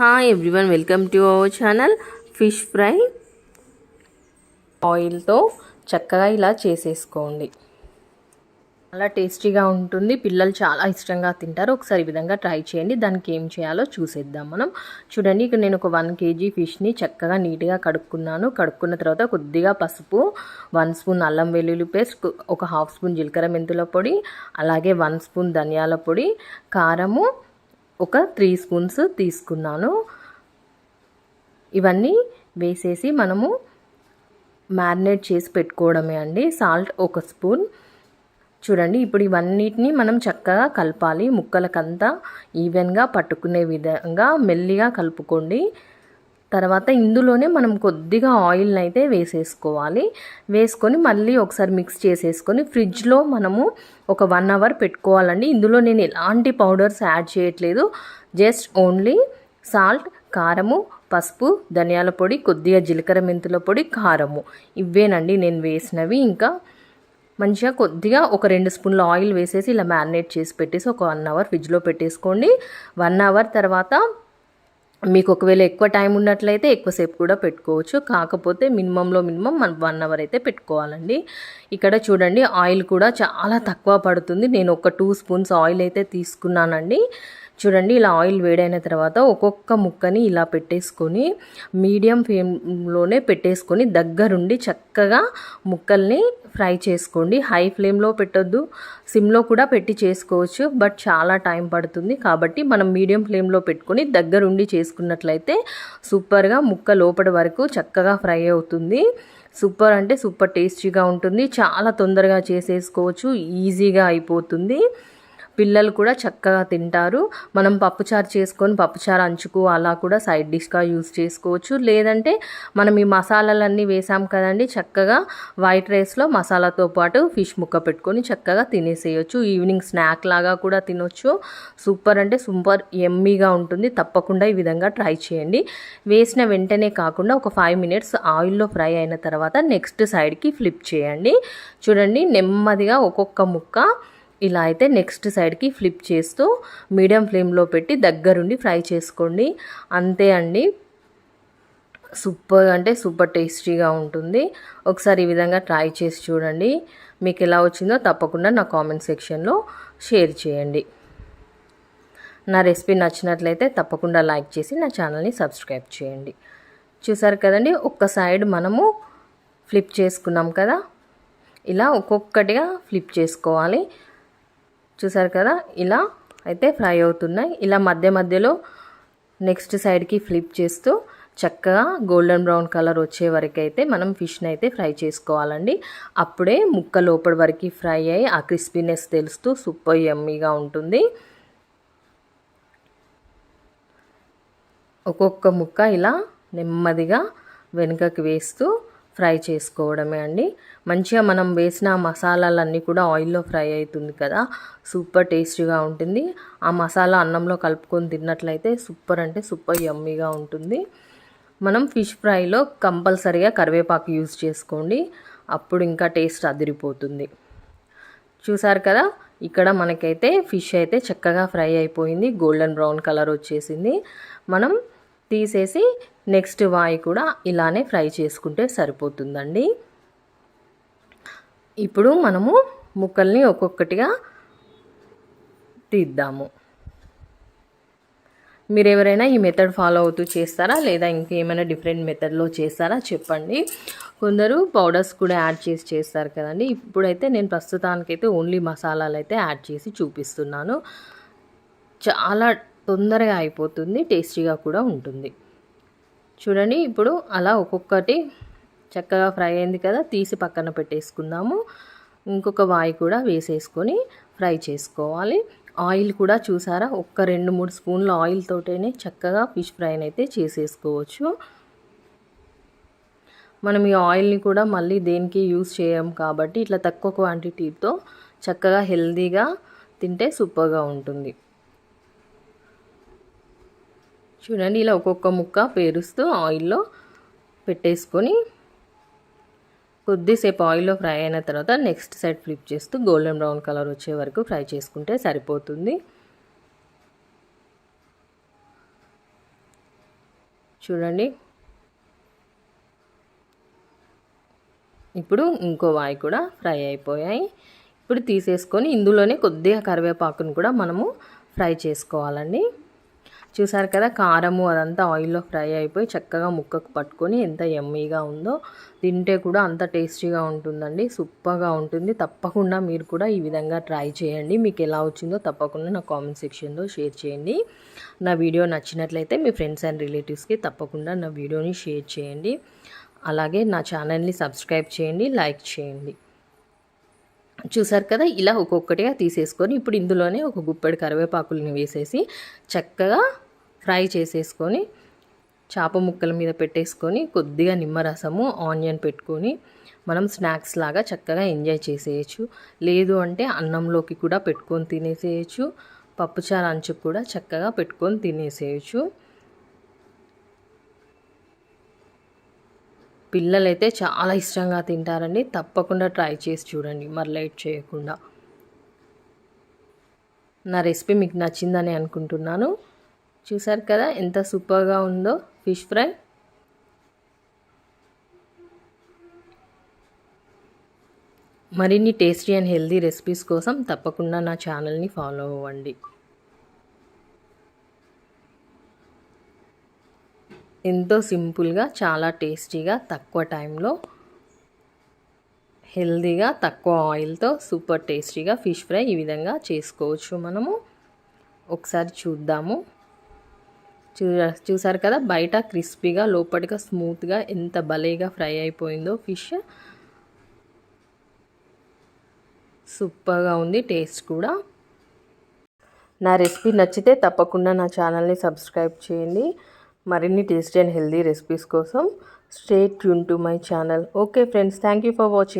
Hi everyone welcome to our channel fish fry ఆయిల్తో చక్కగా ఇలా చేసేసుకోండి. చాలా టేస్టీగా ఉంటుంది. పిల్లలు చాలా ఇష్టంగా తింటారు. ఒకసారి ఈ విధంగా ట్రై చేయండి. దానికి ఏం చేయాలో చూసేద్దాం మనం. చూడండి ఇక్కడ నేను ఒక వన్ కేజీ ఫిష్ని చక్కగా నీట్గా కడుక్కున్నాను. కడుక్కున్న తర్వాత కొద్దిగా పసుపు వన్ స్పూన్ అల్లం వెల్లుల్లి పేస్ట్ ఒక హాఫ్ స్పూన్ జీలకర్ర మెంతుల పొడి అలాగే వన్ స్పూన్ ధనియాల పొడి కారము ఒక త్రీ స్పూన్స్ తీసుకున్నాను. ఇవన్నీ వేసేసి మనము మ్యారినేట్ చేసి పెట్టుకోవడమే అండి. సాల్ట్ ఒక స్పూన్. చూడండి ఇప్పుడు ఇవన్నిటిని మనం చక్కగా కలపాలి. ముక్కలకంతా ఈవెన్గా పట్టుకునే విధంగా మెల్లిగా కలుపుకోండి. తర్వాత ఇందులోనే మనం కొద్దిగా ఆయిల్ని అయితే వేసేసుకోవాలి. వేసుకొని మళ్ళీ ఒకసారి మిక్స్ చేసేసుకొని ఫ్రిడ్జ్లో మనము ఒక వన్ అవర్ పెట్టుకోవాలండి. ఇందులో నేను ఎలాంటి పౌడర్స్ యాడ్ చేయట్లేదు. జస్ట్ ఓన్లీ సాల్ట్ కారము పసుపు ధనియాల పొడి కొద్దిగా జీలకర్ర మెంతుల పొడి కారము. ఇవేనండి నేను వేసినవి. ఇంకా మంచిగా కొద్దిగా ఒక రెండు స్పూన్ల ఆయిల్ వేసేసి ఇలా మ్యారినేట్ చేసి పెట్టేసి ఒక వన్ అవర్ ఫ్రిడ్జ్లో పెట్టేసుకోండి. వన్ అవర్ తర్వాత మీకు ఒకవేళ ఎక్కువ టైం ఉన్నట్లయితే ఎక్కువసేపు కూడా పెట్టుకోవచ్చు. కాకపోతే మినిమంలో మినిమం మనం వన్ అవర్ అయితే పెట్టుకోవాలండి. ఇక్కడ చూడండి ఆయిల్ కూడా చాలా తక్కువ పడుతుంది. నేను ఒక టూ స్పూన్స్ ఆయిల్ అయితే తీసుకున్నానండి. చూడండి ఇలా ఆయిల్ వేడైన తర్వాత ఒక్కొక్క ముక్కని ఇలా పెట్టేసుకొని మీడియం ఫ్లేమ్లోనే పెట్టేసుకొని దగ్గరుండి చక్కగా ముక్కల్ని ఫ్రై చేసుకోండి. హై ఫ్లేమ్లో పెట్టొద్దు సిమ్లో కూడా పెట్టి చేసుకోవచ్చు బట్ చాలా టైం పడుతుంది. కాబట్టి మనం మీడియం ఫ్లేమ్లో పెట్టుకొని దగ్గరుండి చేసుకున్నట్లయితే సూపర్గా ముక్క లోపటి వరకు చక్కగా ఫ్రై అవుతుంది. సూపర్ అంటే సూపర్ టేస్టీగా ఉంటుంది. చాలా తొందరగా చేసేసుకోవచ్చు ఈజీగా అయిపోతుంది. పిల్లలు కూడా చక్కగా తింటారు. మనం పప్పుచారు చేసుకొని పప్పుచారు అంచుకు అలా కూడా సైడ్ డిష్గా యూస్ చేసుకోవచ్చు. లేదంటే మనం ఈ మసాలాలన్నీ వేసాం కదండి చక్కగా వైట్ రైస్లో మసాలాతో పాటు ఫిష్ ముక్క పెట్టుకొని చక్కగా తినేసేయచ్చు. ఈవినింగ్ స్నాక్ లాగా కూడా తినొచ్చు. సూపర్ అంటే సూపర్ ఎమ్మీగా ఉంటుంది. తప్పకుండా ఈ విధంగా ట్రై చేయండి. వేసిన వెంటనే కాకుండా ఒక ఫైవ్ మినిట్స్ ఆయిల్లో ఫ్రై అయిన తర్వాత నెక్స్ట్ సైడ్కి ఫ్లిప్ చేయండి. చూడండి నెమ్మదిగా ఒక్కొక్క ముక్క ఇలా అయితే నెక్స్ట్ సైడ్కి ఫ్లిప్ చేస్తూ మీడియం ఫ్లేమ్లో పెట్టి దగ్గరుండి ఫ్రై చేసుకోండి. అంతే అండి. సూపర్ అంటే సూపర్ టేస్టీగా ఉంటుంది. ఒకసారి ఈ విధంగా ట్రై చేసి చూడండి. మీకు ఎలా వచ్చిందో తప్పకుండా నా కామెంట్ సెక్షన్లో షేర్ చేయండి. నా రెసిపీ నచ్చినట్లయితే తప్పకుండా లైక్ చేసి నా ఛానల్ని సబ్స్క్రైబ్ చేయండి. చూసారు కదండి ఒక్క సైడ్ మనము ఫ్లిప్ చేసుకున్నాం కదా. ఇలా ఒక్కొక్కటిగా ఫ్లిప్ చేసుకోవాలి. చూసారు కదా? ఇలా అయితే ఫ్రై అవుతున్నాయి. ఇలా మధ్య మధ్యలో నెక్స్ట్ సైడ్కి ఫ్లిప్ చేస్తూ చక్కగా గోల్డెన్ బ్రౌన్ కలర్ వచ్చే వరకు అయితే మనం ఫిష్ని అయితే ఫ్రై చేసుకోవాలండి. అప్పుడే ముక్క లోపల వరకు ఫ్రై అయ్యి ఆ క్రిస్పీనెస్ తెలుస్తూ సూపర్ యమ్మీగా ఉంటుంది. ఒక్కొక్క ముక్క ఇలా నెమ్మదిగా వెనుకకి వేస్తూ ఫ్రై చేసుకోవడమే అండి. మంచిగా మనం వేసిన మసాలాలన్నీ కూడా ఆయిల్లో ఫ్రై అవుతుంది కదా. సూపర్ టేస్టీగా ఉంటుంది. ఆ మసాలా అన్నంలో కలుపుకొని తిన్నట్లయితే సూపర్ అంటే సూపర్ యమ్మీగా ఉంటుంది. మనం ఫిష్ ఫ్రైలో కంపల్సరీగా కరివేపాకు యూజ్ చేసుకోండి. అప్పుడు ఇంకా టేస్ట్ అదిరిపోతుంది. చూసారు కదా? ఇక్కడ మనకైతే ఫిష్ అయితే చక్కగా ఫ్రై అయిపోయింది. గోల్డెన్ బ్రౌన్ కలర్ వచ్చేసింది. మనం తీసేసి నెక్స్ట్ వాయి కూడా ఇలానే ఫ్రై చేసుకుంటే సరిపోతుందండి. ఇప్పుడు మనము ముక్కల్ని ఒక్కొక్కటిగా తీద్దాము. మీరు ఎవరైనా ఈ మెథడ్ ఫాలో అవుతూ చేస్తారా? లేదా ఇంకేమైనా డిఫరెంట్ మెథడ్లో చేస్తారా? చెప్పండి. కొందరు పౌడర్స్ కూడా యాడ్ చేసి చేస్తారు కదండి. ఇప్పుడైతే నేను ప్రస్తుతానికైతే ఓన్లీ మసాలాలు అయితే యాడ్ చేసి చూపిస్తున్నాను. చాలా తొందరగా అయిపోతుంది టేస్టీగా కూడా ఉంటుంది. చూడండి ఇప్పుడు అలా ఒక్కొక్కటి చక్కగా ఫ్రై అయింది కదా తీసి పక్కన పెట్టేసుకుందాము. ఇంకొక వాయి కూడా వేసేసుకొని ఫ్రై చేసుకోవాలి. ఆయిల్ కూడా చూసారా ఒక్క రెండు మూడు స్పూన్ల ఆయిల్ తోటేనే చక్కగా ఫిష్ ఫ్రైని అయితే చేసేసుకోవచ్చు. మనం ఈ ఆయిల్ని కూడా మళ్ళీ దేనికి యూస్ చేయం కాబట్టి ఇట్లా తక్కువ క్వాంటిటీతో చక్కగా హెల్దీగా తింటే సూపర్గా ఉంటుంది. చూడండి ఇలా ఒక్కొక్క ముక్క పేరుస్తూ ఆయిల్లో పెట్టేసుకొని కొద్దిసేపు ఆయిల్లో ఫ్రై అయిన తర్వాత నెక్స్ట్ సైడ్ ఫ్లిప్ చేస్తూ గోల్డెన్ బ్రౌన్ కలర్ వచ్చే వరకు ఫ్రై చేసుకుంటే సరిపోతుంది. చూడండి. ఇప్పుడు ఇంకో వాయి కూడా ఫ్రై అయిపోయాయి. ఇప్పుడు తీసేసుకొని ఇందులోనే కొద్దిగా కరివేపాకును కూడా మనము ఫ్రై చేసుకోవాలండి. చూసారు కదా కారము అదంతా ఆయిల్లో ఫ్రై అయిపోయి చక్కగా ముక్కకు పట్టుకొని ఎంత ఎమ్మీగా ఉందో తింటే కూడా అంత టేస్టీగా ఉంటుందండి. సూపర్గా ఉంటుంది. తప్పకుండా మీరు కూడా ఈ విధంగా ట్రై చేయండి. మీకు ఎలా వచ్చిందో తప్పకుండా నా కామెంట్ సెక్షన్లో షేర్ చేయండి. నా వీడియో నచ్చినట్లయితే మీ ఫ్రెండ్స్ అండ్ రిలేటివ్స్కి తప్పకుండా నా వీడియోని షేర్ చేయండి. అలాగే నా ఛానల్ని సబ్స్క్రైబ్ చేయండి లైక్ చేయండి. చూసారు కదా ఇలా ఒక్కొక్కటిగా తీసేసుకొని ఇప్పుడు ఇందులోనే ఒక గుప్పెడు కరివేపాకులని వేసేసి చక్కగా ఫ్రై చేసేసుకొని చేప ముక్కల మీద పెట్టేసుకొని కొద్దిగా నిమ్మరసము ఆనియన్ పెట్టుకొని మనం స్నాక్స్ లాగా చక్కగా ఎంజాయ్ చేసేయచ్చు. లేదు అంటే అన్నంలోకి కూడా పెట్టుకొని తినేసేయచ్చు. పప్పుచారు అంచుకు కూడా చక్కగా పెట్టుకొని తినేసేయచ్చు. పిల్లలైతే చాలా ఇష్టంగా తింటారండి. తప్పకుండా ట్రై చేసి చూడండి. మరి లేట్ చేయకుండా. నా రెసిపీ మీకు నచ్చిందని అనుకుంటున్నాను. చూసారు కదా ఎంత సూపర్గా ఉందో ఫిష్ ఫ్రై. మరిన్ని టేస్టీ అండ్ హెల్దీ రెసిపీస్ కోసం తప్పకుండా నా ఛానల్ని ఫాలో అవ్వండి. ఎంతో సింపుల్గా చాలా టేస్టీగా తక్కువ టైంలో హెల్దీగా తక్కువ ఆయిల్తో సూపర్ టేస్టీగా ఫిష్ ఫ్రై ఈ విధంగా చేసుకోవచ్చు మనము. ఒకసారి చూద్దాము. చూ చూసారు కదా బయట క్రిస్పీగా లోపలిగా స్మూత్గా ఎంత భలేగా ఫ్రై అయిపోయిందో ఫిష్. సూపర్గా ఉంది టేస్ట్ కూడా. నా రెసిపీ నచ్చితే తప్పకుండా నా ఛానల్ని సబ్స్క్రైబ్ చేయండి. మరిన్ని టేస్టీ అండ్ హెల్దీ రెసిపీస్ కోసం stay tune to my channel. Okay friends thank you for watching.